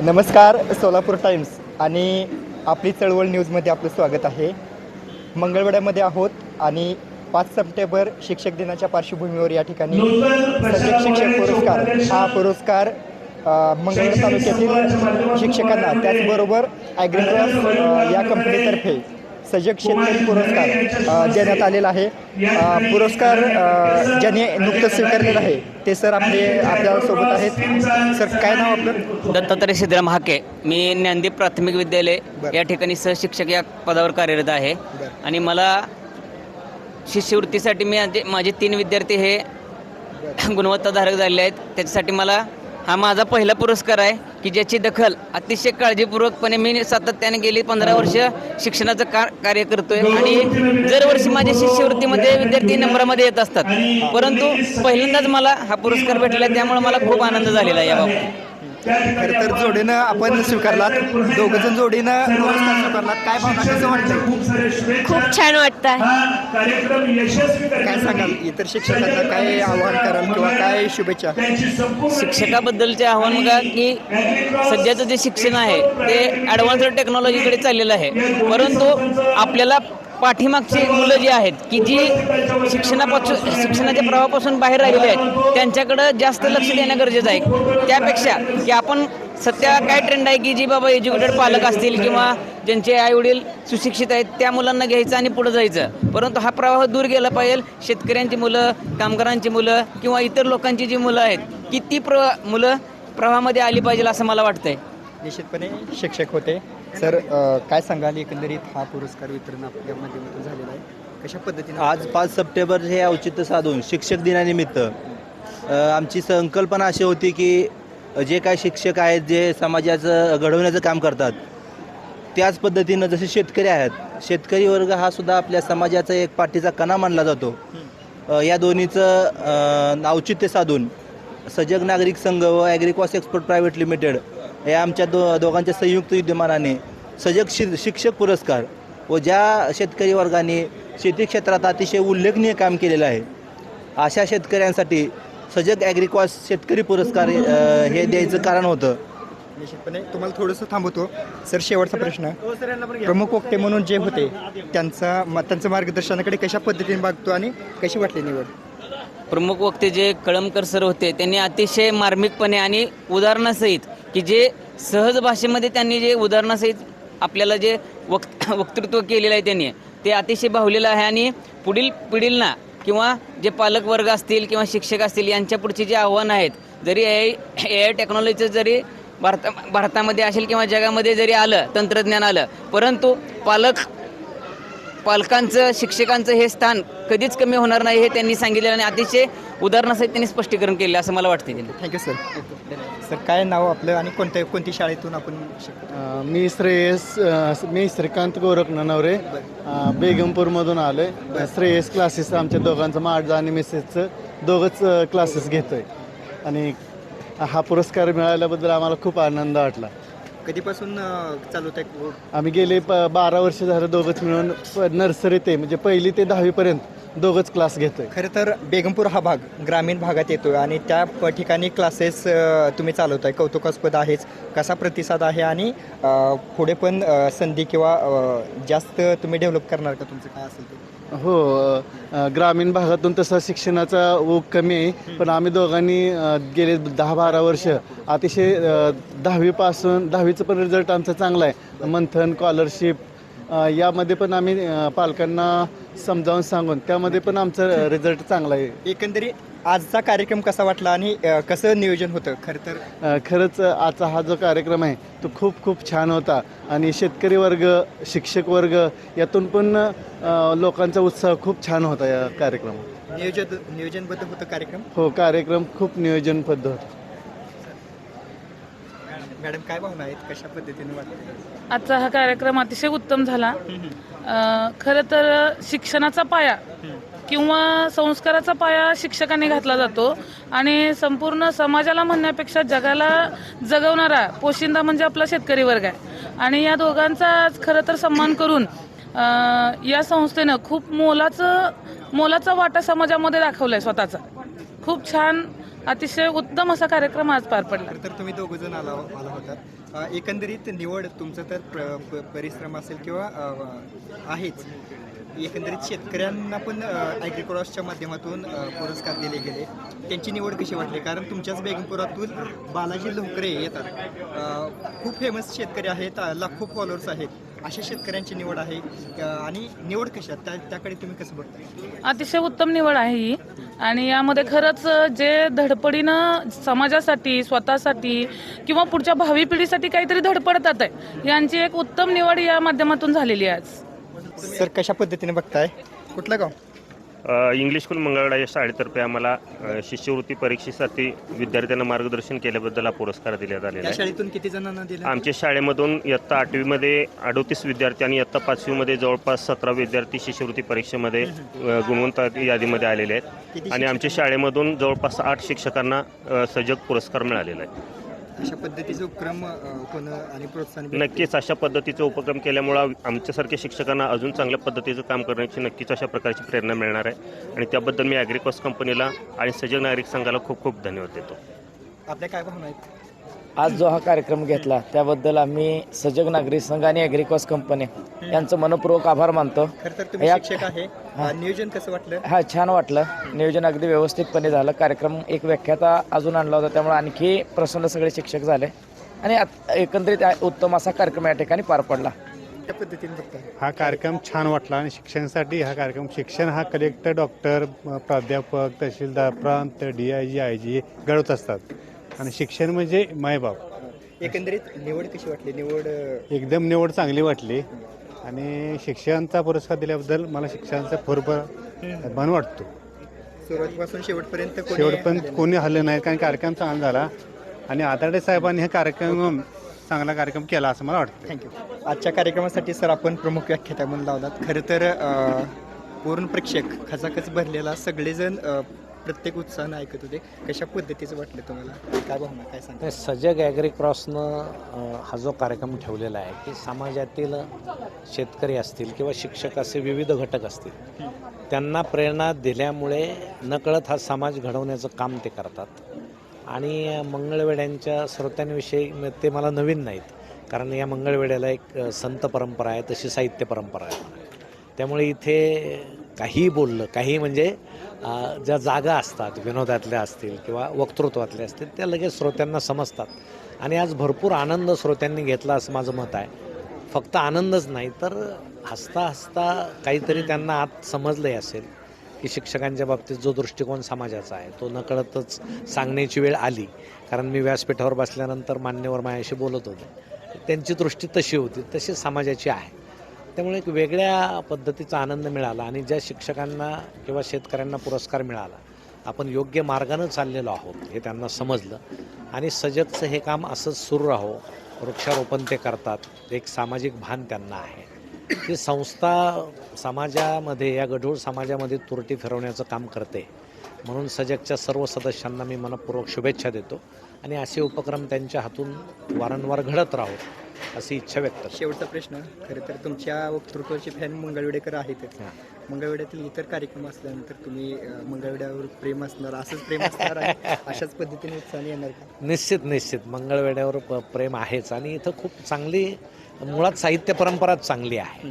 नमस्कार सोलापूर टाइम्स आणि आपली चळवळ न्यूजमध्ये आपलं स्वागत आहे. मंगळवेढ्यामध्ये आहोत आणि पाच सप्टेंबर शिक्षक दिनाच्या पार्श्वभूमीवर या ठिकाणी सजग शिक्षक पुरस्कार हा पुरस्कार मंगळवेढा तालुक्यातील शिक्षकांना त्याचबरोबर ॲग्रिक्रॉस या कंपनीतर्फे सजग शेतकरी पुरस्कार देण्यात आलेला आहे. पुरस्कार ज्यांनी नुकतंच स्वीकारलेला आहे ते सर आपले आपल्यासोबत आहेत. सर काय नाव आपलं? दत्तात्रय सिद्धराम हाके मी ज्ञानदीप प्राथमिक विद्यालय. या ठिकाणी सहशिक्षक या पदावर कार्यरत आहे. आणि मला शिष्यवृत्तीसाठी मी माझे तीन विद्यार्थी हे गुणवत्ताधारक झालेले आहेत. त्याच्यासाठी मला हा माझा पहिला पुरस्कार आहे की ज्याची दखल अतिशय काळजीपूर्वकपणे मी सातत्याने गेली पंधरा वर्ष शिक्षणाचं का कार्य करतोय. आणि दरवर्षी माझ्या शिष्यवृत्तीमध्ये विद्यार्थी नंबरामध्ये येत असतात. परंतु पहिल्यांदाच मला हा पुरस्कार भेटला आहे त्यामुळे मला खूप आनंद झालेला आहे याबाबत तर जोडीनं आपण स्वीकारलात. दोघं जण जोडीनं पुरस्कार स्वीकारलात. काय भावना कसं वाटतंय? खूप छान वाटतं काय सांगाल? इतर शिक्षकांना काय आवाहन कराल किंवा काय शुभेच्छा? शिक्षकाबद्दलचे आव्हान बघा की सध्याचं जे शिक्षण आहे ते ॲडव्हान्स टेक्नॉलॉजीकडे चाललेलं आहे. परंतु आपल्याला पाठीमागची मुलं जी आहेत की जी शिक्षणापासून शिक्षणाच्या प्रवाहापासून बाहेर राहिलेली आहेत त्यांच्याकडं जास्त लक्ष देणं गरजेचं आहे. त्यापेक्षा की आपण सध्या काय ट्रेंड आहे की जी बाबा एज्युकेटेड पालक असतील किंवा ज्यांचे आईवडील सुशिक्षित आहेत त्या मुलांना घ्यायचं आणि पुढे जायचं. परंतु हा प्रवाह दूर गेला पाहिजे. शेतकऱ्यांची मुलं कामगारांची मुलं किंवा इतर लोकांची जी मुलं आहेत की ती प्र मुलं प्रवाहामध्ये आली पाहिजे असं मला वाटतंय. निश्चितपणे शिक्षक होते. सर अ, काय सांगाल? एकंदरीत हा पुरस्कार वितरण आपल्या माध्यमातून झालेला आहे. कशा पद्धतीने? आज पाच सप्टेंबर हे औचित्य साधून शिक्षक दिनानिमित्त. अ, आमची संकल्पना अशी होती की जे काय शिक्षक आहेत जे समाजाचं घडवण्याचं काम करतात त्याच पद्धतीनं जसे शेतकरी आहेत शेतकरी वर्ग हा सुद्धा आपल्या समाजाचा एक पाठीचा कणा मानला जातो. अ, या दोन्हीचं अ, औचित्य साधून सजग नागरिक संघ व ॲग्रिकॉस एक्सपोर्ट प्रायव्हेट लिमिटेड या आमच्या दो दोघांच्या संयुक्त विद्यमानाने सजग शि शिक्षक पुरस्कार व ज्या शेतकरी वर्गाने शेती क्षेत्रात अतिशय उल्लेखनीय काम केलेलं आहे अशा शेतकऱ्यांसाठी सजग ॲग्रिकॉस शेतकरी पुरस्कार हे द्यायचं कारण होतं. निश्चितपणे तुम्हाला थोडंसं थांबवतो. सर शेवटचा प्रश्न. प्रमुख वक्ते म्हणून जे होते त्यांचा म- त्यांचं मार्गदर्शनाकडे कशा पद्धतीने बघतो आणि कशी वाटली निवड? प्रमुख वक्ते जे कळमकर सर होते त्यांनी अतिशय मार्मिकपणे आणि उदाहरणासहित की जे सहज भाषेमध्ये त्यांनी जे उदाहरणासहित आपल्याला जे वक्त वक्तृत्व केलेलं आहे त्यांनी ते अतिशय भावलेलं आहे आणि पुढील पिढींना किंवा जे पालक वर्ग असतील किंवा शिक्षक असतील यांच्या पुढची जे आव्हानं आहेत जरी ए आय ए आय टेक्नॉलॉजीचं जरी भारता भारतामध्ये असेल किंवा जगामध्ये जरी आलं तंत्रज्ञान आलं परंतु पालक पालकांचं शिक्षकांचं हे स्थान कधीच कमी होणार नाही हे त्यांनी सांगितलेलं आणि अतिशय उदाहरणासहित त्यांनी स्पष्टीकरण केलं असं मला वाटतं त्यांनी. थँक्यू सर सर काय नाव आपलं आणि कोणत्या कोणती शाळेतून आपण शिकतो? अ, मी श्रेयस अ, मी श्रीकांत गोरख ननवरे अ, बेगमपूरमधून आलो आहे श्रेयस क्लासेस आमच्या दोघांचं माझं आणि मिसेसचं दोघंच क्लासेस घेतो आहे आणि हा पुरस्कार मिळाल्याबद्दल आम्हाला खूप आनंद वाटला. कधीपासून अ, चालू आहे आम्ही गेले प बारा वर्ष झालं दोघंच मिळून प- नर्सरी ते म्हणजे पहिली ते दहावीपर्यंत दोघंच क्लास घेतो आहे खरं तर बेगमपूर हा भाग ग्रामीण भागात येतोय आणि त्या प- ठिकाणी क्लासेस तुम्ही चालवताय. कौतुकास्पद आहेच. कसा प्रतिसाद आहे आणि अ, पुढे पण अ, संधी किंवा अ, जास्त तुम्ही डेव्हलप करणार का? तुमचं काय असेल ते? हो अ, ग्रामीण भागातून तसा शिक्षणाचा ओघ कमी आहे पण आम्ही दोघांनी अ, गेले दहा बारा वर्ष. अतिशय अ, दहावीपासून दहावीचं पण रिझल्ट आमचा चांगला आहे. मंथन स्कॉलरशिप यामध्ये पण आम्ही पालकांना समजावून सांगून त्यामध्ये पण आमचं रिझल्ट चांगला आहे. एकंदरीत आजचा कार्यक्रम कसा वाटला आणि कसं नियोजन होतं? खरं तर खरंच आजचा हा जो कार्यक्रम आहे तो खूप खूप छान होता. आणि शेतकरी वर्ग शिक्षक वर्ग यातून पण लोकांचा उत्साह खूप छान होता या कार्यक्रमात. नियोजन नियोजनबद्ध होतं कार्यक्रम? हो कार्यक्रम खूप नियोजनबद्ध होता. मॅडम काय भावना आहेत? कशा पद्धतीने वाटतं आजचा हा कार्यक्रम अतिशय उत्तम झाला. अ, खरं तर शिक्षणाचा पाया किंवा संस्काराचा पाया शिक्षकांनी घातला जातो आणि संपूर्ण समाजाला म्हणण्यापेक्षा जगाला जगवणारा पोशिंदा म्हणजे आपला शेतकरी वर्ग आहे. आणि या दोघांचा आज खरं तर सन्मान करून अ, या संस्थेनं खूप मोलाचं मोलाचा वाटा समाजामध्ये दाखवलाय स्वतःचा. खूप छान अतिशय उत्तम असा कार्यक्रम आज पार पडला. तर तुम्ही दोघ जण आला हो- आला होता. एकंदरीत निवड तुमचं तर प- परिश्रम असेल किंवा आहेच. एकंदरीत शेतकऱ्यांना पण ॲग्रिक्रॉसच्या माध्यमातून पुरस्कार दिले गेले. त्यांची निवड कशी वाटली? कारण तुमच्याच बेगमपुरातून बालाजी लोकरे येतात. खूप फेमस शेतकरी आहेत लाखो फॉलोअर्स आहेत. अशा शेतकऱ्यांची निवड आहे. आणि निवड कशा त्या त्याकडे तुम्ही कसं बघता अतिशय उत्तम निवड आहे ही. आणि यामध्ये खरंच जे धडपडीनं समाजासाठी स्वतःसाठी किंवा पुढच्या भावी पिढीसाठी काहीतरी धडपडतात आहे. यांची एक उत्तम निवड या माध्यमातून झालेली आहे आज. सर कशा पद्धतीने बघताय? कुठलं गाव? इंग्लिश स्कूल मंगळवेढा या शाळेतर्फे आम्हाला अ, शिष्यवृत्ती परीक्षेसाठी विद्यार्थ्यांना मार्गदर्शन केल्याबद्दल हा पुरस्कार देण्यात आलेला आहे. शाळेतून किती जणांना दिलं? आमच्या शाळेमधून इयत्ता आठवीमध्ये अडोतीस विद्यार्थी आणि इयत्ता पाचवीमध्ये जवळपास सतरा विद्यार्थी शिष्यवृत्ती परीक्षेमध्ये अ, गुणवंत यादीमध्ये आलेले आहेत. किती आणि आमच्या शाळेमधून जवळपास आठ शिक्षकांना अ, सजग पुरस्कार मिळालेला आहे. अशा पद्धतीचे उपक्रम होणं आणि प्रोत्साहन. नक्कीच अशा पद्धतीचे उपक्रम केल्यामुळं आमच्यासारख्या शिक्षकांना अजून चांगल्या पद्धतीचं काम करण्याची नक्कीच अशा प्रकारची प्रेरणा मिळणार आहे. आणि त्याबद्दल मी ॲग्रिकॉस कंपनीला आणि सजग नागरिक संघाला खूप खूप धन्यवाद देतो. आपल्या काय भावना आहेत? आज जो हा कार्यक्रम घेतला त्याबद्दल आम्ही सजग नागरिक संघ आणि ॲग्रिकॉस कंपनी यांचं मनपूर्वक आभार मानतो. खरं तर तुम्ही या- शिक्षक आहे. अ, नियोजन कसं वाटलं? हा छान वाटलं. नियोजन अगदी व्यवस्थितपणे झालं. कार्यक्रम एक व्याख्याता अजून आणला होता त्यामुळे आणखी प्रसन्न सगळे शिक्षक झाले. आणि आत- एकंदरीत आ- उत्तम असा कार्यक्रम या ठिकाणी पार पडला. त्या पद्धतीने बघताय. हा कार्यक्रम छान वाटला आणि शिक्षणासाठी हा कार्यक्रम शिक्षण हा कलेक्टर डॉक्टर प्राध्यापक तहसीलदार प्रांत D I G I G घडवत असतात. आणि शिक्षण म्हणजे मायबाप. एकंदरीत निवड कशी वाटली? निवड अ, एकदम निवड चांगली वाटली. आणि शिक्षणाचा पुरस्कार दिल्याबद्दल मला शिक्षणाचा भरपूर मन वाटतो. सुरुवातीपासून शेवटपर्यंत कोणी शेवटपर्यंत कोणी हल्लं नाही कारण कार्यक्रम चांगला झाला. आणि आदाडे साहेबांनी हा कार्यक्रम चांगला कार्यक्रम केला असं मला वाटतं. थँक्यू आजच्या कार्यक्रमासाठी सर आपण प्रमुख व्याख्याता म्हणून लावलात. खरं तर अ, पूर्ण प्रेक्षक खचाखच भरलेला सगळेजण अ, प्रत्येक उत्साहानं ऐकत होते. कशा पद्धतीचं वाटलं तुम्हाला? काय भावना काय सांगता नाही, सजग ॲग्रिक्रॉसनं क्रॉसनं हा जो कार्यक्रम ठेवलेला आहे की समाजातील शेतकरी असतील किंवा शिक्षक असे विविध घटक असतील त्यांना प्रेरणा दिल्यामुळे नकळत हा समाज घडवण्याचं काम ते करतात. आणि मंगळवेड्यांच्या श्रोत्यांविषयी ते मला नवीन नाहीत. कारण या मंगळवेड्याला एक संत परंपरा आहे तशी साहित्य परंपरा आहे. त्यामुळे इथे काहीही बोललं काही म्हणजे ज्या जागा असतात विनोदातल्या असतील किंवा वक्तृत्वातल्या असतील त्या लगेच श्रोत्यांना समजतात. आणि आज भरपूर आनंद श्रोत्यांनी घेतला असं माझं मत आहे. फक्त आनंदच नाही तर हसता हसता काहीतरी त्यांना आत समजलंही असेल की शिक्षकांच्या बाबतीत जो दृष्टिकोन समाजाचा आहे तो नकळतच सांगण्याची वेळ आली. कारण मी व्यासपीठावर बसल्यानंतर मान्यवर मायाशी बोलत होते. त्यांची दृष्टी तशी होती तशी समाजाची आहे. त्यामुळे एक वेगळ्या पद्धतीचा आनंद मिळाला आणि ज्या शिक्षकांना किंवा शेतकऱ्यांना पुरस्कार मिळाला आपण योग्य मार्गानं चाललेलो आहोत हे त्यांना समजलं. आणि सजगचं हे काम असंच सुरू राहो वृक्षारोपण ते करतात एक सामाजिक भान त्यांना आहे. ही संस्था समाजामध्ये या गढूळ समाजामध्ये तुरटी फिरवण्याचं काम करते. म्हणून सजगच्या सर्व सदस्यांना मी मनपूर्वक शुभेच्छा देतो आणि असे उपक्रम त्यांच्या हातून वारंवार घडत राहो. अशी इच्छा व्यक्त शेवटचा प्रश्न खरं तर तुमच्या वक्तृत्वाचे फॅन मंगळवेडेकर आहेतच हां. मंगळवेड्यातील इतर कार्यक्रम असल्यानंतर तुम्ही मंगळवेड्यावर प्रेम असणार असंच प्रेम असणार आहे? अशाच पद्धतीने उत्साहाने येणार का? निश्चित निश्चित. मंगळवेड्यावर प्रेम आहेच. आणि इथं खूप चांगली मुळात साहित्य परंपराच चांगली आहे.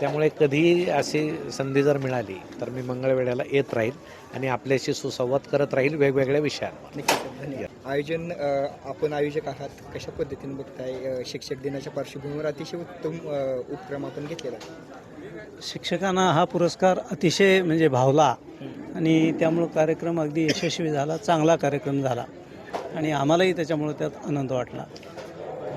त्यामुळे कधीही अशी संधी जर मिळाली तर मी मंगळवेड्याला येत राहील आणि आपल्याशी सुसंवाद करत राहील वेगवेगळ्या विषयांवर. धन्यवाद. आयोजन अ, आपण आयोजक आहात कशा पद्धतीने बघताय? अ, शिक्षक दिनाच्या पार्श्वभूमीवर अतिशय उत्तम अ, उपक्रम आपण घेतलेला आहे. शिक्षकांना हा पुरस्कार अतिशय म्हणजे भावला आणि त्यामुळं कार्यक्रम अगदी यशस्वी झाला चांगला कार्यक्रम झाला आणि आम्हालाही त्याच्यामुळं त्यात आनंद वाटला.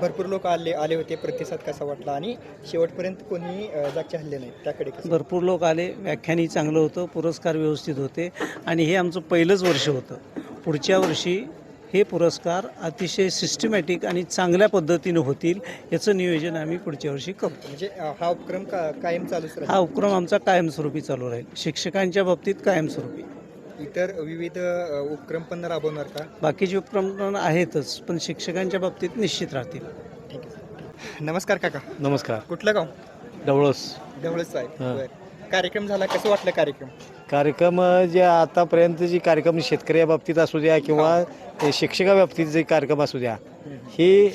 भरपूर लोक आले आले होते. प्रतिसाद कसा वाटला? आणि शेवटपर्यंत कोणी जागचे हल्ले नाहीत त्याकडे भरपूर लोक आले. व्याख्यानही चांगलं होतं. पुरस्कार व्यवस्थित होते. आणि हे आमचं पहिलंच वर्ष होतं. पुढच्या वर्षी हे पुरस्कार अतिशय सिस्टमॅटिक आणि चांगल्या पद्धतीनं होतील याचं नियोजन आम्ही पुढच्या वर्षी करू म्हणजे हा उपक्रम का कायम चालूच हा उपक्रम आमचा कायमस्वरूपी चालू राहील. शिक्षकांच्या बाबतीत कायमस्वरूपी. इतर विविध उपक्रम पण राबवणार का? बाकीचे उपक्रम पण आहेतच पण शिक्षकांच्या बाबतीत निश्चित राहतील. नमस्कार काका. नमस्कार. कुठलं गाव? डवळस. जवळच आहे हां. बरं. कार्यक्रम झाला कसं वाटलं कार्यक्रम? कार्यक्रम जे आतापर्यंत जे कार्यक्रम शेतकऱ्या बाबतीत असू द्या किंवा शिक्षका बाबतीत जे कार्यक्रम असू द्या ही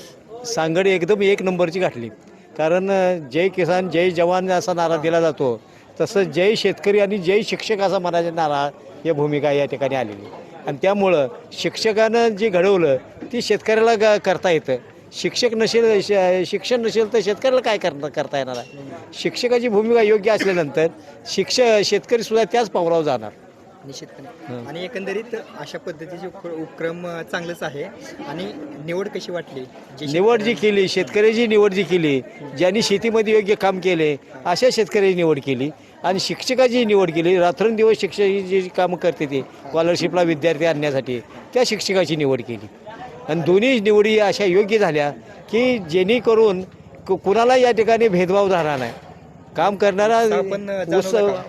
सांगड एकदम एक नंबरची घातली कारण अ, जय किसान जय जवान असा नारा दिला जातो. तसं जय शेतकरी आणि जय शिक्षक असा म्हणायचा नारा या भूमिका या ठिकाणी आलेली. आणि त्यामुळं शिक्षकानं जे घडवलं ती शेतकऱ्याला ग करता येतं. शिक्षक नसेल श- शिक्षण नसेल तर शेतकऱ्याला काय करता करता येणार आहे? शिक्षकाची भूमिका योग्य असल्यानंतर शिक्ष शेतकरी सुद्धा त्याच पावलावर जाणार. निश्चितपणे आणि एकंदरीत अशा पद्धतीचे उप- उपक्रम चांगलंच आहे. आणि निवड कशी वाटली? निवड जी केली शेतकऱ्याची निवड जी केली ज्यांनी शेतीमध्ये योग्य काम केले अशा शेतकऱ्याची निवड केली. आणि शिक्षकाची निवड केली. रात्रंदिवस शिक्षक ही जी कामं करते ते स्कॉलरशिपला विद्यार्थी आणण्यासाठी त्या शिक्षकाची निवड केली. आणि दोन्ही निवडी अशा योग्य झाल्या की जेणेकरून कु- कुणाला या ठिकाणी भेदभाव राहणार नाही. काम करणारा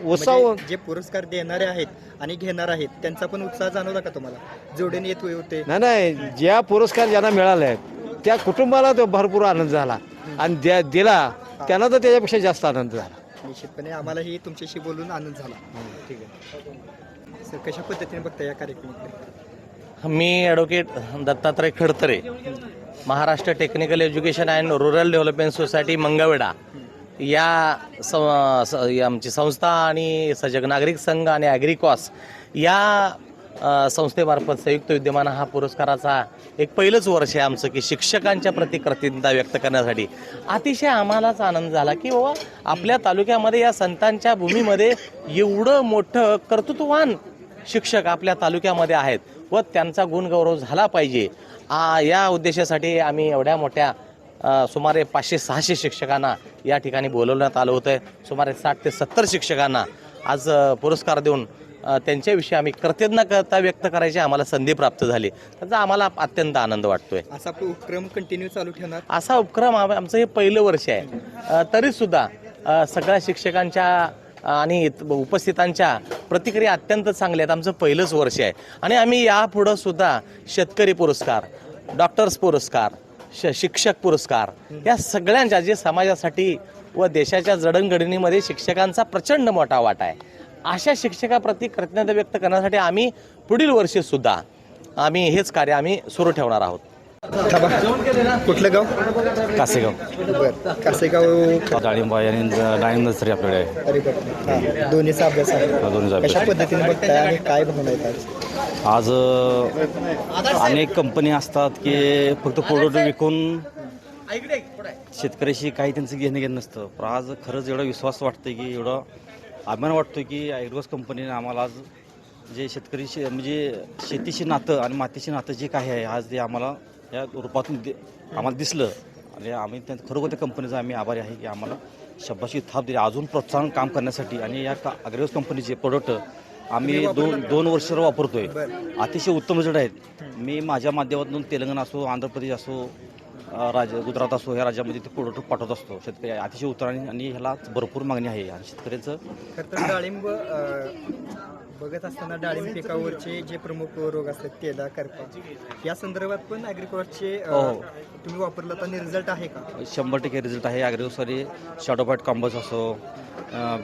उत्साह म्हणजे जे पुरस्कार देणारे आहेत आणि घेणार आहेत त्यांचा पण उत्साह जाणवला का तुम्हाला? जोडून येत होते. नाही नाही ज्या पुरस्कार ज्यांना मिळाले आहेत त्या कुटुंबाला तो भरपूर आनंद झाला. आणि द्या दिला त्यांना तर त्याच्यापेक्षा जास्त आनंद झाला. निश्चितपणे आम्हालाही तुमच्याशी बोलून आनंद झाला. ठीक आहे. सर कशा पद्धतीने बघता या कार्यक्रमाकडे? मी advocate Dattatray Khadtare Maharashtra technical education and rural development society Mangalwedha. या स- या आमची संस्था आणि सजग नागरिक संघ आणि ॲग्रिकॉस या संस्थेमार्फत संयुक्त विद्यमान हा पुरस्काराचा एक पहिलंच वर्ष आहे आमचं की शिक्षकांच्या प्रति कृतज्ञता व्यक्त करण्यासाठी. अतिशय आम्हालाच आनंद झाला की बाबा आपल्या तालुक्यामध्ये या संतांच्या भूमीमध्ये एवढं मोठं कर्तृत्ववान शिक्षक आपल्या तालुक्यामध्ये आहेत व त्यांचा गुणगौरव झाला पाहिजे. आ, या उद्देशासाठी आम्ही एवढ्या मोठ्या सुमारे पाचशे सहाशे शिक्षकांना या ठिकाणी बोलवण्यात आलं होतं. सुमारे साठ ते सत्तर शिक्षकांना आज पुरस्कार देऊन त्यांच्याविषयी आम्ही कृतज्ञता व्यक्त करायची आम्हाला संधी प्राप्त झाली. त्याचा आम्हाला अत्यंत आनंद वाटतोय. असा उपक्रम कंटिन्यू चालू ठेवणार? असा उपक्रम आम- आमचं हे पहिलं वर्ष आहे. तरीसुद्धा सगळ्या शिक्षकांच्या आणि उपस्थितांच्या प्रतिक्रिया अत्यंत चांगल्या आहेत. आमचं पहिलंच वर्ष आहे. आणि आम्ही यापुढं सुद्धा शेतकरी पुरस्कार डॉक्टर्स पुरस्कार श शिक्षक पुरस्कार या सगळ्यांच्या जे समाजासाठी व देशाच्या जडणघडणीमध्ये शिक्षकांचा प्रचंड मोठा वाटा आहे. अशा शिक्षकाप्रती कृतज्ञता व्यक्त करण्यासाठी आम्ही पुढील वर्षी सुद्धा आम्ही हेच कार्य आम्ही सुरू ठेवणार आहोत. कुठलं गाव? कासेगाव. बर. कासेगाव डाळिंब आणि डाळिंब नर्सरी आपल्याकडे आहे. अरे बापरे. हा, दोन्हीचा अभ्यास आहे. दोन्हीचा अभ्यास. कशा पद्धतीने बघताय आणि काय भावना आहेत आज? आज अ, अनेक कंपनी असतात की फक्त प्रोडक्ट विकून शेतकऱ्याशी काही त्यांचं घेणं घेणं नसतं. पण आज खरंच एवढा विश्वास वाटतं की एवढा अभिमान वाटतो की ॲग्रोस कंपनीने आम्हाला आज जे शेतकरी शे म्हणजे शेतीशी नातं आणि मातीशी नातं जे काही आहे आज ते आम्हाला या रूपातून दे आम्हाला दिसलं. आणि आम्ही त्या खरोखर त्या कंपनीचा आम्ही आभारी आहे की आम्हाला शब्दाची थाप दिली. अजून प्रोत्साहन काम करण्यासाठी आणि या का अग्रेस कंपनीचे प्रोडक्ट आम्ही दोन दोन वर्ष वापरतोय. अतिशय उत्तम रिझल्ट आहेत. मी माझ्या माध्यमातून तेलंगणा असो आंध्र प्रदेश असो राज्य गुजरात असो या राज्यामध्ये ते प्रोडक्ट पाठवत असतो. शेतकरी अतिशय उत्तराने आणि ह्याला भरपूर मागणी आहे. आणि शेतकऱ्यांचं खरं तर डाळिंब बघत असताना डाळिंब पिकावरचे जे प्रमुख रोग असतात तेला करपा. या संदर्भात पण ॲग्रिकॉलचे हो. तुम्ही वापरला तर रिझल्ट आहे का? शंभर टक्के रिझल्ट आहे. अग्रेसरी शॅडोफाईट कॉम्बस असो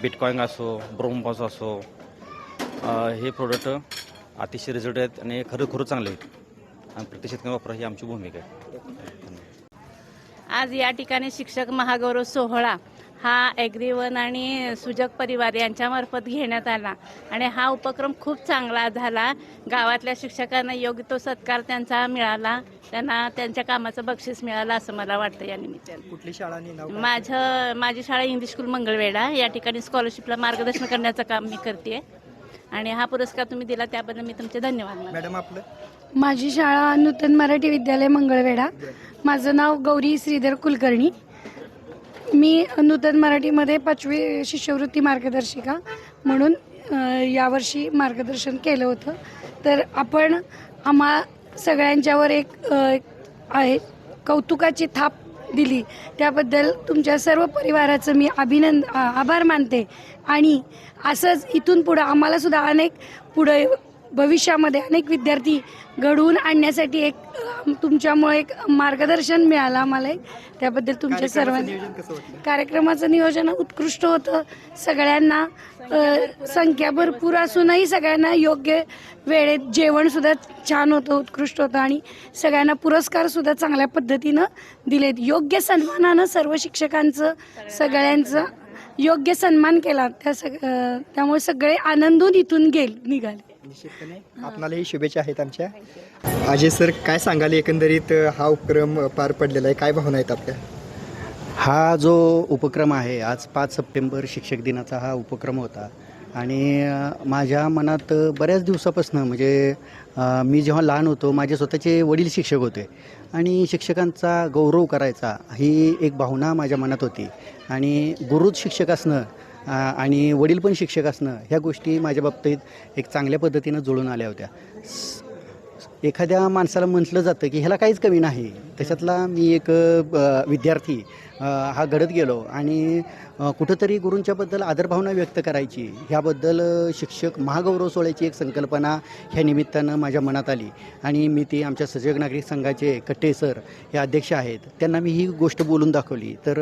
बिटकॉईन असो ब्रोमबॉस असो हे प्रोडक्ट अतिशय रिझल्ट आहेत आणि खरं खरं चांगले आहेत. आणि प्रत्येक शेतकरी वापरा ही आमची भूमिका आहे. आज या ठिकाणी शिक्षक महागौरव सोहळा हा ॲग्रीवन आणि सुजक परिवार यांच्यामार्फत घेण्यात आला. आणि हा उपक्रम खूप चांगला झाला. गावातल्या शिक्षकांना योग्य तो सत्कार त्यांचा मिळाला. त्यांना त्यांच्या कामाचं बक्षीस मिळालं असं मला वाटतं या निमित्तानं. कुठली शाळा? माझं माझी शाळा इंग्लिश स्कूल मंगळवेढा. या ठिकाणी स्कॉलरशिपला मार्गदर्शन करण्याचं काम मी करते आणि हा पुरस्कार तुम्ही दिला त्याबद्दल मी तुमचे धन्यवाद. मॅडम आपलं? माझी शाळा नूतन मराठी विद्यालय मंगळवेढा. माझं नाव गौरी श्रीधर कुलकर्णी. मी नूतन मराठीमध्ये पाचवी शिष्यवृत्ती मार्गदर्शिका म्हणून यावर्षी मार्गदर्शन केलं होतं. तर आपण आम्हा सगळ्यांच्यावर एक आहे कौतुकाची थाप दिली. त्याबद्दल तुमच्या सर्व परिवाराचं मी अभिनंद आभार मानते. आणि असंच इथून पुढं आम्हाला सुद्धा अनेक पुढे भविष्यामध्ये अनेक विद्यार्थी घडवून आणण्यासाठी एक तुमच्यामुळे एक मार्गदर्शन मिळालं आम्हाला एक. त्याबद्दल तुमच्या सर्वांनी कार्यक्रमाचं नियोजन उत्कृष्ट होतं. सगळ्यांना संख्या भरपूर असूनही सगळ्यांना योग्य वेळेत जेवण सुद्धा छान होतं उत्कृष्ट होतं आणि सगळ्यांना पुरस्कार सुद्धा चांगल्या पद्धतीनं दिलेत. योग्य सन्मानानं सर्व शिक्षकांचं सगळ्यांचं योग्य सन्मान केला. त्या सग त्यामुळे सगळे आनंदून इथून गेल निघाले. निश्चितपणे. आपणालाही शुभेच्छा आहेत आमच्या. अजय सर काय सांगाल एकंदरीत हा उपक्रम पार पडलेला आहे? काय भावना आहेत आपल्या? हा जो उपक्रम आहे आज पाच सप्टेंबर शिक्षक दिनाचा हा उपक्रम होता. आणि माझ्या मनात बऱ्याच दिवसापासून म्हणजे मी जेव्हा लहान होतो माझे स्वतःचे वडील शिक्षक होते. आणि शिक्षकांचा गौरव करायचा ही एक भावना माझ्या मनात होती. आणि गुरुच शिक्षक असणं आणि वडील पण शिक्षक असणं ह्या गोष्टी माझ्या बाबतीत एक चांगल्या पद्धतीनं जुळून आल्या होत्या. एखाद्या माणसाला म्हटलं जातं की ह्याला काहीच कमी नाही. त्याच्यातला मी एक विद्यार्थी हा घडत गेलो आणि कुठंतरी गुरूंच्याबद्दल आदरभावना व्यक्त करायची ह्याबद्दल शिक्षक महागौरव सोहळ्याची एक संकल्पना ह्या निमित्तानं माझ्या मनात आली. आणि मी ती आमच्या सजग नागरिक संघाचे कट्टे सर हे अध्यक्ष आहेत त्यांना मी ही गोष्ट बोलून दाखवली. तर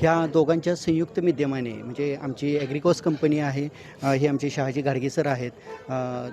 ह्या दोघांच्या संयुक्त माध्यमाने म्हणजे आमची ॲग्रिकॉस कंपनी आहे हे आमचे शहाजी गाडगे सर आहेत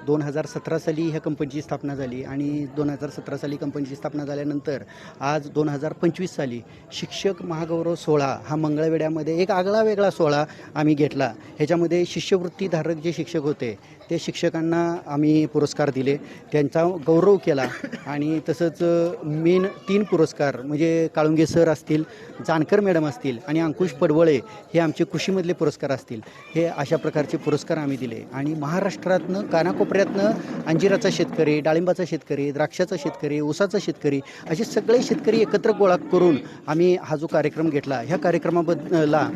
दोन हजार सतरा साली ह्या कंपनीची स्थापना झाली. आणि दोन हजार सतरा साली कंपनीची स्थापना झाल्यानंतर आज दोन हजार पंचवीस साली शिक्षक महागौरव सोहळा हा मंगळवेड्यामध्ये एक सगळा वेगळा सोहळा आम्ही घेतला. ह्याच्यामध्ये शिष्यवृत्तीधारक जे शिक्षक होते ते शिक्षकांना आम्ही पुरस्कार दिले. त्यांचा गौरव केला आणि तसंच मेन तीन पुरस्कार म्हणजे काळुंगे सर असतील जानकर मॅडम असतील आणि अंकुश पडवळे हे आमचे कृषीमधले पुरस्कार असतील. हे अशा प्रकारचे पुरस्कार आम्ही दिले. आणि महाराष्ट्रातनं कानाकोपऱ्यातनं अंजिराचा शेतकरी डाळिंबाचा शेतकरी द्राक्षाचा शेतकरी ऊसाचा शेतकरी असे सगळे शेतकरी एकत्र गोळा करून आम्ही हा जो कार्यक्रम घेतला ह्या कार्यक्रमाबद्दला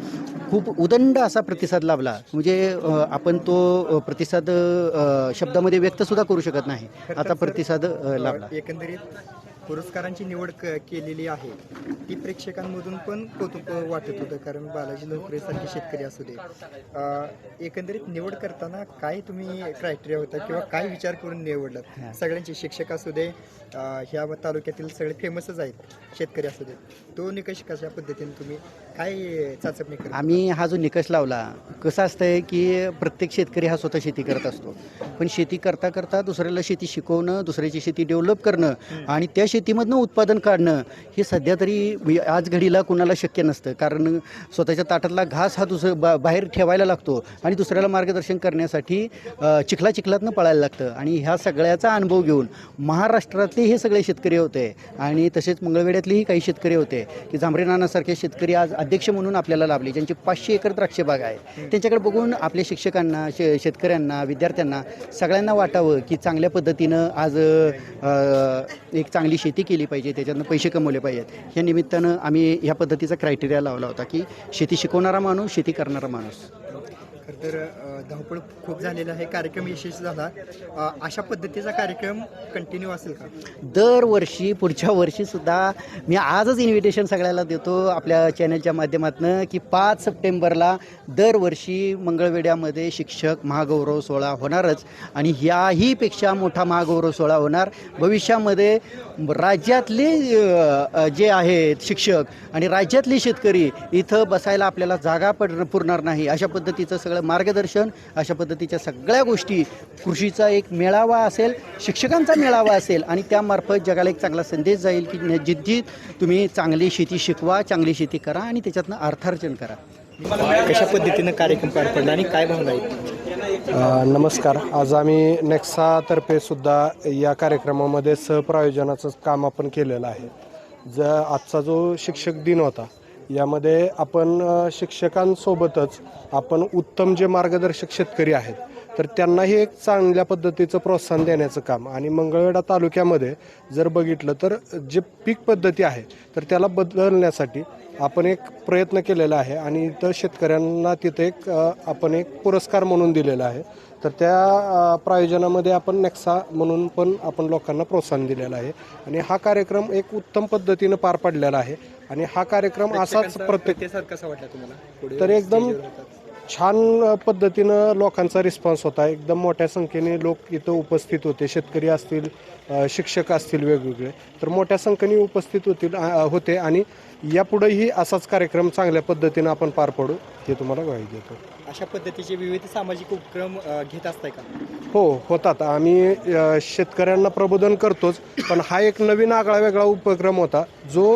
खूप उदंड असा प्रतिसाद लाभला. म्हणजे आपण तो प्रतिसाद शब्दामध्ये व्यक्तसुद्धा करू शकत नाही. आता प्रतिसाद लाभला. एकंदरीत पुरस्कारांची निवड क- केलेली आहे. ती प्रेक्षकांमधून पण कौतुक वाटत होतं कारण बालाजी लोकरेसारखे शेतकरी असू दे. अ, एकंदरीत निवड करताना काय तुम्ही क्रायटेरिया होता किंवा काय विचार करून निवडलात? सगळ्यांचे शिक्षक असू दे अ, ह्या तालुक्यातील सगळे फेमसच आहेत शेतकरी असू दे. तो निकष कशा पद्धतीने तुम्ही काय चाचपणी करा आम्ही हा जो निकष लावला कसं असतंय की प्रत्येक शेतकरी हा स्वतः शेती करत असतो. पण शेती करता करता दुसऱ्याला शेती शिकवणं दुसऱ्याची शेती डेव्हलप करणं आणि त्या शेतीमधनं उत्पादन काढणं हे सध्या तरी म्हणजे आज घडीला कुणाला शक्य नसतं. कारण स्वतःच्या ताटातला घास हा दुसरं बा बाहेर ठेवायला लागतो आणि दुसऱ्याला मार्गदर्शन करण्यासाठी चिखला चिखलातनं पळायला लागतं. आणि ह्या सगळ्याचा अनुभव घेऊन महाराष्ट्रातले हे सगळे शेतकरी होते आणि तसेच मंगळवेड्यातलेही काही शेतकरी होते की झांबरे नानासारखे शेतकरी आज अध्यक्ष म्हणून आपल्याला लाभले ज्यांची पाचशे एकर द्राक्ष बाग आहे. त्यांच्याकडे बघून आपल्या शिक्षकांना शे शेतकऱ्यांना विद्यार्थ्यांना सगळ्यांना वाटावं की चांगल्या पद्धतीनं आज एक चांगली शेती शेती केली पाहिजे त्याच्यातनं पैसे कमवले पाहिजेत. या निमित्तानं आम्ही ह्या पद्धतीचा क्रायटेरिया लावला होता की शेती शिकवणारा माणूस शेती करणारा माणूस. तर धावपळ खूप झालेला आहे. कार्यक्रम यशस्वी झाला. अशा पद्धतीचा कार्यक्रम कंटिन्यू असेल का? दरवर्षी पुढच्या वर्षीसुद्धा मी आजच इन्व्हिटेशन सगळ्याला देतो आपल्या चॅनलच्या माध्यमातून की पाच सप्टेंबरला दरवर्षी मंगळवेड्यामध्ये शिक्षक महागौरव सोहळा होणारच आणि ह्याहीपेक्षा मोठा महागौरव सोहळा होणार. भविष्यामध्ये राज्यातले जे आहेत शिक्षक आणि राज्यातले शेतकरी इथं बसायला आपल्याला जागा पड पुरणार नाही. अशा पद्धतीचं सगळं मार्गदर्शन अशा पद्धतीच्या सगळ्या गोष्टी. कृषीचा एक मेळावा असेल शिक्षकांचा मेळावा असेल आणि त्यामार्फत जगाला एक चांगला संदेश जाईल की न- जिद्दीत तुम्ही चांगली शेती शिकवा चांगली शेती करा आणि त्याच्यातनं अर्थार्जन करा. कशा पद्धतीनं कार्यक्रम पार पडला आणि काय भावना आहेत? नमस्कार. आज आम्ही नेक्सातर्फे सुद्धा या कार्यक्रमामध्ये सहप्रायोजनाचं काम आपण केलेलं आहे. ज आजचा जो शिक्षक दिन होता यामध्ये आपण शिक्षकांसोबतच आपण उत्तम जे मार्गदर्शक शेतकरी आहेत तर त्यांनाही एक चांगल्या पद्धतीचं प्रोत्साहन देण्याचं काम. आणि मंगळवेढा तालुक्यामध्ये जर बघितलं तर जे पीक पद्धती आहे तर त्याला बदलण्यासाठी आपण एक प्रयत्न केलेला आहे. आणि इथं शेतकऱ्यांना तिथे एक आपण एक पुरस्कार म्हणून दिलेला आहे. तर त्या प्रायोजनामध्ये आपण नेक्सा म्हणून पण आपण लोकांना प्रोत्साहन दिलेलं आहे. आणि हा कार्यक्रम एक उत्तम पद्धतीनं पार पडलेला आहे. आणि हा कार्यक्रम असाच प्रत्येक प्रतिसाद कसा वाटला तुम्हाला? पुढे तर एकदम स्टेजवर होतात. छान पद्धतीनं लोकांचा रिस्पॉन्स होता. एकदम मोठ्या संख्येने लोक इथं उपस्थित होते. शेतकरी असतील अ, शिक्षक असतील वेगवेगळे. तर मोठ्या संख्येने उपस्थित होतील अ, होते आणि यापुढेही असाच कार्यक्रम चांगल्या पद्धतीनं आपण पार पाडू हे तुम्हाला ग्वाही देतो. अशा पद्धतीचे विविध सामाजिक उपक्रम अ, घेत असताय का? हो होतात. आम्ही अ, शेतकऱ्यांना प्रबोधन करतोच पण हा एक नवीन आगळा वेगळा उपक्रम होता जो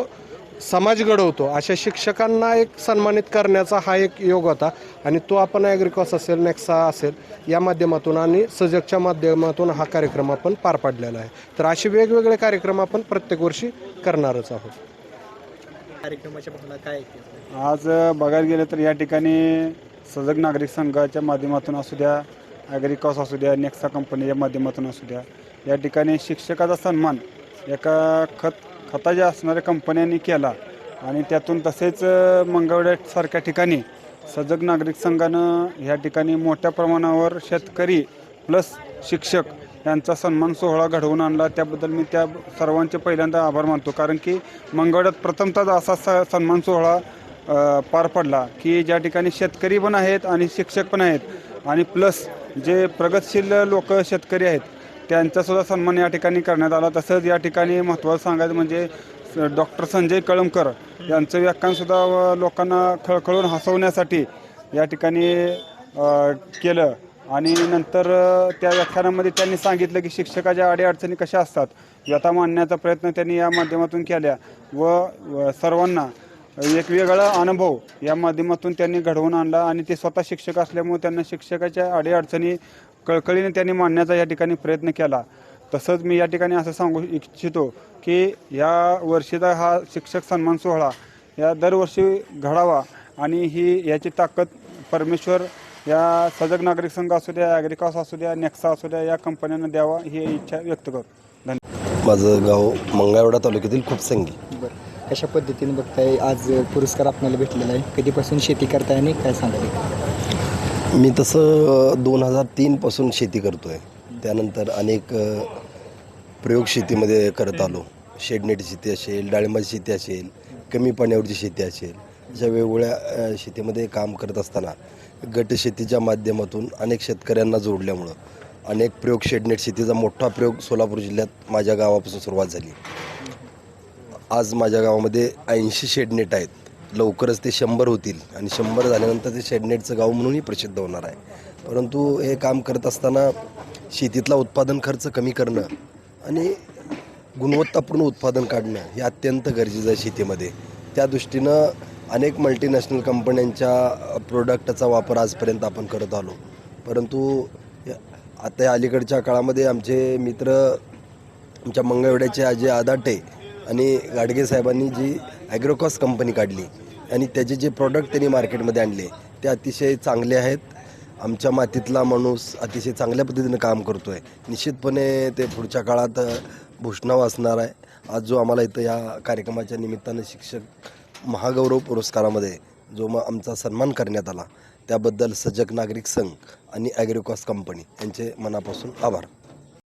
समाज घडवतो अशा शिक्षकांना एक सन्मानित करण्याचा हा एक योग होता. आणि तो आपण ॲग्रिकॉस असेल नेक्सा असेल या माध्यमातून आणि सजगच्या माध्यमातून हा कार्यक्रम आपण पार पाडलेला आहे. तर असे वेगवेगळे कार्यक्रम आपण प्रत्येक वर्षी करणारच आहोत. कार्यक्रमाच्या भावना काय आहेत आज बघायला गेलं तर या ठिकाणी सजग नागरिक संघाच्या माध्यमातून असू द्या ॲग्रिकॉस असू द्या नेक्सा कंपनीच्या माध्यमातून असू द्या या ठिकाणी शिक्षकाचा सन्मान एका खत स्वतःच्या असणाऱ्या कंपन्यांनी केला आणि त्यातून तसेच मंगळवेढ्यासारख्या ठिकाणी सजग नागरिक संघानं ह्या ठिकाणी मोठ्या प्रमाणावर शेतकरी प्लस शिक्षक यांचा सन्मान सोहळा घडवून आणला. त्याबद्दल मी त्या सर्वांचे पहिल्यांदा आभार मानतो. कारण की मंगळवेढ्यात प्रथमतः असा स सन्मान सोहळा पार पडला की ज्या ठिकाणी शेतकरी पण आहेत आणि शिक्षक पण आहेत आणि प्लस जे प्रगतशील लोक शेतकरी आहेत त्यांचासुद्धा सन्मान या ठिकाणी करण्यात आला. तसंच या ठिकाणी महत्त्वाचं सांगायचं म्हणजे डॉक्टर संजय कळमकर यांचं व्याख्यानसुद्धा लोकांना खळखळून हसवण्यासाठी या ठिकाणी केलं. आणि नंतर त्या व्याख्यानामध्ये त्यांनी सांगितलं की शिक्षकाच्या अडीअडचणी कशा असतात व्यथा मांडण्याचा प्रयत्न त्यांनी या माध्यमातून केल्या व व सर्वांना एक वेगळा अनुभव या माध्यमातून त्यांनी घडवून आणला. आणि ते स्वतः शिक्षक असल्यामुळे त्यांना शिक्षकाच्या अडीअडचणी कळकळीने त्यांनी मांडण्याचा या ठिकाणी प्रयत्न केला. तसंच मी या ठिकाणी असं सांगू इच्छितो की या वर्षीचा हा शिक्षक सन्मान सोहळा या दरवर्षी घडावा आणि ही याची ताकद परमेश्वर या सजग नागरिक संघ असू द्या ॲग्रिकॉस असू द्या नेक्सा असू द्या या कंपन्यांना द्यावा ही इच्छा व्यक्त करतो. धन्यवाद. माझं गाव मंगळवेढा तालुक्यातील खूपसंगी. बरं. कशा पद्धतीने बघताय आज पुरस्कार आपल्याला भेटलेला आहे? कधीपासून शेती करताय आणि काय सांगाल? मी तसं दोन हजार तीनपासून शेती करतो आहे त्यानंतर अनेक प्रयोग शेतीमध्ये करत आलो. शेडनेट शेती असेल डाळिंबाची शेती असेल कमी पाण्यावरची शेती असेल अशा वेगवेगळ्या शेतीमध्ये काम करत असताना गट शेतीच्या माध्यमातून अनेक शेतकऱ्यांना जोडल्यामुळं अनेक प्रयोग शेडनेट शेतीचा मोठा प्रयोग सोलापूर जिल्ह्यात माझ्या गावापासून सुरुवात झाली. आज माझ्या गावामध्ये ऐंशी शेडनेट आहेत. लवकरच ते शंभर होतील. आणि शंभर झाल्यानंतर ते शेडनेटचं गाव म्हणूनही प्रसिद्ध होणार आहे. परंतु हे काम करत असताना शेतीतला उत्पादन खर्च कमी करणं आणि गुणवत्तापूर्ण उत्पादन काढणं हे अत्यंत गरजेचं आहे शेतीमध्ये. त्या दृष्टीनं अनेक मल्टीनॅशनल कंपन्यांच्या प्रोडक्टचा वापर आजपर्यंत आपण करत आलो. परंतु या- आता या अलीकडच्या काळामध्ये आमचे मित्र आमच्या मंगळवेड्याचे अजय आदाटे आणि गाडगे साहेबांनी जी ॲग्रोकॉस कंपनी काढली आणि त्याचे जे प्रॉडक्ट त्यांनी मार्केटमध्ये आणले ते अतिशय चांगले आहेत. आमच्या मातीतला माणूस अतिशय चांगल्या पद्धतीनं काम करतो आहे निश्चितपणे ते पुढच्या काळात भूषणाव असणार आहे. आज जो आम्हाला इथं या कार्यक्रमाच्या निमित्तानं शिक्षक महागौरव पुरस्कारामध्ये जो मग आमचा सन्मान करण्यात आला त्याबद्दल सजग नागरिक संघ आणि ॲग्रिकॉस कंपनी यांचे मनापासून आभार.